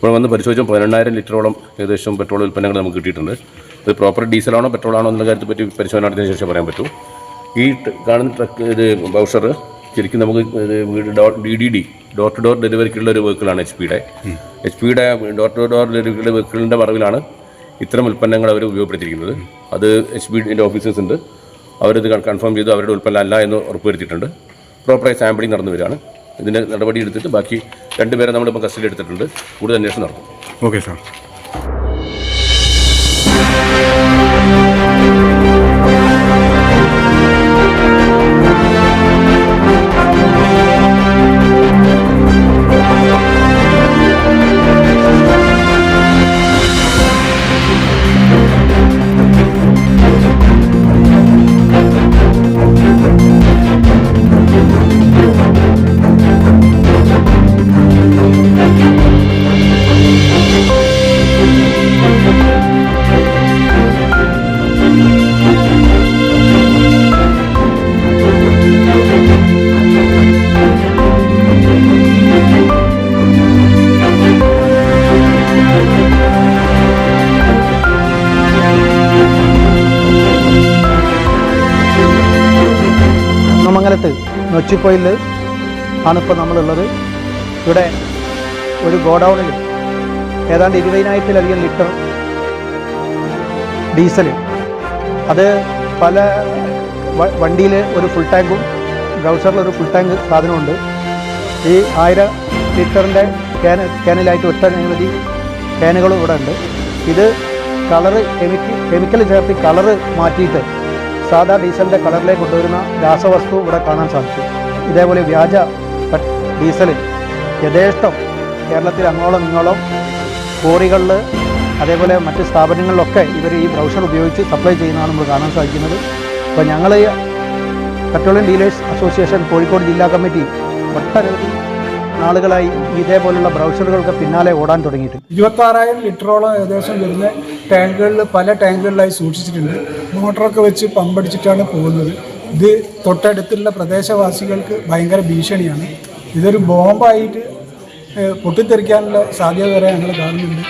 ഇപ്പോൾ വന്ന് പരിശോധിച്ചാൽ പതിനെണ്ണായിരം ലിറ്ററോളം ഏകദേശം പെട്രോൾ ഉൽപ്പന്നങ്ങൾ നമുക്ക് കിട്ടിയിട്ടുണ്ട്. ഇത് പ്രോപ്പർ ഡീസലാണോ പെട്രോളാണോ എന്നുള്ള കാര്യത്തെ പറ്റി പരിശോധന നടത്തിയതിനു ശേഷം പറയാൻ പറ്റൂ. ഈ കാണുന്ന ട്രക്ക് ഇത് ബൗഷർ ശരിക്കും നമുക്ക് D D D door to door ഡെലിവറിക്കുള്ള ഒരു വെഹിക്കിളാണ് എച്ച് പിയുടെ എച്ച് പിയുടെ ഡോർ ടു ഡോർ ഡെലിവറിക്കുള്ള വെഹിക്കിളിന്റെ മറവിലാണ് ഇത്തരം ഉൽപ്പന്നങ്ങൾ അവർ ഉപയോഗപ്പെടുത്തിയിരിക്കുന്നത്. അത് എച്ച് ബിന്റെ ഓഫീസേഴ്സ് ഉണ്ട്. അവരത് കൺഫേം ചെയ്തു അവരുടെ ഉൽപ്പന്നം അല്ല എന്ന് ഉറപ്പുവരുത്തിയിട്ടുണ്ട്. പ്രോപ്പറായി സാമ്പിളിംഗ് നടന്നു വരികയാണ്. ഇതിന്റെ നടപടി എടുത്തിട്ട് ബാക്കി രണ്ടുപേരെ നമ്മളിപ്പോൾ കസ്റ്റഡി എടുത്തിട്ടുണ്ട്. കൂടുതൽ അന്വേഷണം നടക്കും. Okay sir. നൊച്ചിപ്പൊയിൽ ആണിപ്പോൾ നമ്മളുള്ളത്. ഇവിടെ ഒരു ഗോഡൗണിൽ ഏതാണ്ട് ഇരുപതിനായിരത്തിലധികം ലിറ്റർ ഡീസൽ അത് പല വണ്ടിയിൽ ഒരു ഫുൾ ടാങ്കും ബ്രൗസറിൽ ഒരു ഫുൾ ടാങ്ക് സാധനമുണ്ട് ഈ ആയിരം ലിറ്ററിന്റെ ക്യാൻ ക്യാനിലായിട്ട് ഒറ്റ നിരവധി ക്യാനുകളും ഇവിടെ ഉണ്ട് ഇത് കളറ് കെമിക്കൽ കെമിക്കൽ ചേർത്ത് കളറ് മാറ്റിയിട്ട് സാധാ ഡീസലിന്റെ കളറിലേക്ക് കൊണ്ടുവരുന്ന രാസവസ്തു ഇവിടെ കാണാൻ സാധിക്കും ഇതേപോലെ വ്യാജ ഡീസലിൽ യഥേഷ്ടം കേരളത്തിൽ അങ്ങോളം ഇങ്ങോളം കോറികളിൽ അതേപോലെ മറ്റ് സ്ഥാപനങ്ങളിലൊക്കെ ഇവർ ഈ ബ്രൗഷർ ഉപയോഗിച്ച് സപ്ലൈ ചെയ്യുന്നതാണ് നമ്മൾ കാണാൻ സാധിക്കുന്നത്. അപ്പോൾ ഞങ്ങൾ പെട്രോളിയം ഡീലേഴ്സ് അസോസിയേഷൻ കോഴിക്കോട് ജില്ലാ കമ്മിറ്റി ഒട്ടനവധി ആളുകളായി ഇതേപോലുള്ള ബ്രൗഷറുകൾക്ക് പിന്നാലെ ഓടാൻ തുടങ്ങിയിട്ട് ഇരുപത്താറായിരം ലിറ്ററോളം ഏകദേശം വരുന്ന ടാങ്കുകളിൽ പല ടാങ്കുകളിലായി സൂക്ഷിച്ചിട്ടുണ്ട്. മോട്ടറൊക്കെ വെച്ച് പമ്പടിച്ചിട്ടാണ് പോകുന്നത്. ഇത് തൊട്ടടുത്തുള്ള പ്രദേശവാസികൾക്ക് ഭയങ്കര ഭീഷണിയാണ്. ഇതൊരു ബോംബായിട്ട് പൊട്ടിത്തെറിക്കാനുള്ള സാധ്യത വരെ ഞങ്ങൾ കാണുന്നുണ്ട്.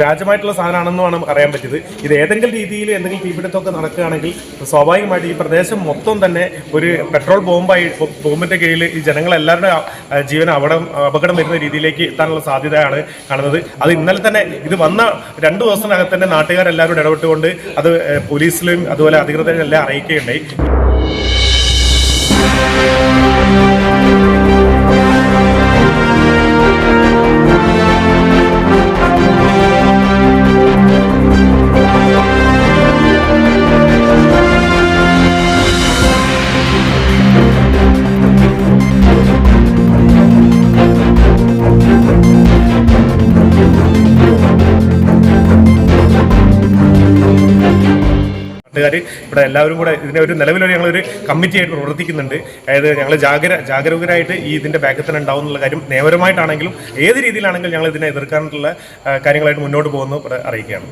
വ്യാജമായിട്ടുള്ള സാധനമാണെന്നുമാണ് അറിയാൻ പറ്റിയത്. ഇത് ഏതെങ്കിലും രീതിയിൽ എന്തെങ്കിലും തീപിടുത്തമൊക്കെ നടക്കുകയാണെങ്കിൽ സ്വാഭാവികമായിട്ട് ഈ പ്രദേശം മൊത്തം തന്നെ ഒരു പെട്രോൾ ബോംബായി ബോംബിന്റെ കീഴിൽ ഈ ജനങ്ങളെല്ലാവരുടെ ജീവൻ അപകടം അപകടം വരുന്ന രീതിയിലേക്ക് എത്താനുള്ള സാധ്യതയാണ് കാണുന്നത്. അത് ഇന്നലെ തന്നെ ഇത് വന്ന രണ്ട് ദിവസത്തിനകത്ത് തന്നെ നാട്ടുകാരെല്ലാവരും ഇടപെട്ടുകൊണ്ട് അത് പോലീസിലും അതുപോലെ അധികൃതരെല്ലാം അറിയിക്കുകയുണ്ടായി. നാട്ടുകാർ ഇവിടെ എല്ലാവരും കൂടെ ഇതിന്റെ ഒരു നിലവിലൊരു ഞങ്ങളൊരു കമ്മിറ്റി ആയിട്ട് പ്രവർത്തിക്കുന്നുണ്ട്. അതായത് ഞങ്ങൾ ജാഗര ജാഗരൂകരായിട്ട് ഈ ഇതിന്റെ ബാക്കിൽ തന്നെ ഉണ്ടാവും എന്നുള്ള കാര്യം നിയമപരമായിട്ടാണെങ്കിലും ഏത് രീതിയിലാണെങ്കിലും ഞങ്ങൾ ഇതിനെ എതിർക്കാനുള്ള കാര്യങ്ങളായിട്ട് മുന്നോട്ട് പോകുന്നു അറിയിക്കുകയാണ്.